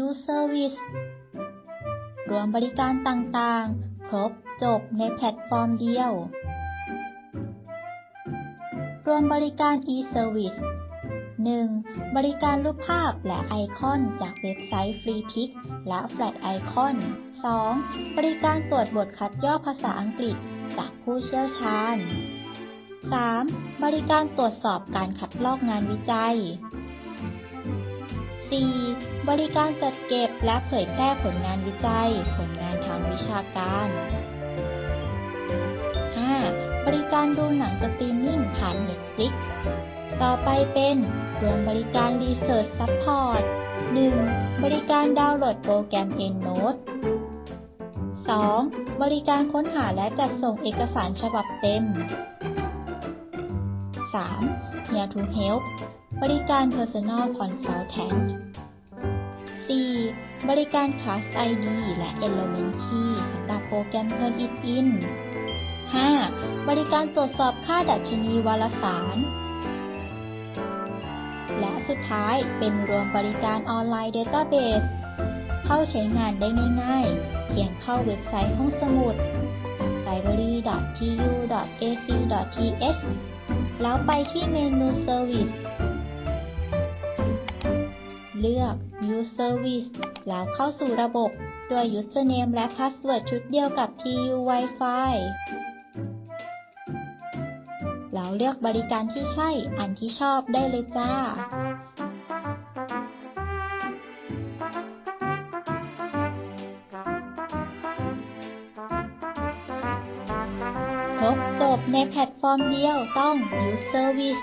Use Service รวมบริการต่างๆ ครบจบในแพลตฟอร์มเดียว รวมบริการ e-service 1. บริการรูปภาพและไอคอนจากเว็บไซต์ FreePic และ Flat Icon 2. บริการตรวจบทคัดย่อภาษาอังกฤษจากผู้เชี่ยวชาญ 3. บริการตรวจสอบการคัดลอกงานวิจัย 4. บริการจัดเก็บและเผยแพร่ผลงานวิจัย ผลงานทางวิชาการ 5. บริการดูหนังสตรีมมิ่งผ่าน Netflix ต่อไปเป็นรวมบริการ Research Support 1. บริการดาวน์โหลดโปรแกรม EndNote 2. บริการค้นหาและจัดส่งเอกสารฉบับเต็ม 3. Here to Help บริการ Personal Consultant 4. บริการ Class ID และ Element Key สำหรับโปรแกรม Turn It In 5. บริการตรวจสอบค่าดัชนีวารสาร และสุดท้ายเป็นรวมบริการออนไลน์ Database เข้าใช้งานได้ง่ายๆ เพียงเข้าเว็บไซต์ห้องสมุด library.tu.ac.th แล้วไปที่เมนู Service เลือก Use Service แล้วเข้าสู่ระบบด้วย Username และ Password ชุดเดียวกับ TU Wi-Fi แล้วเลือกบริการที่ใช่ อันที่ชอบได้เลยจ้าครบจบในแพลตฟอร์มเดียวต้อง Use Service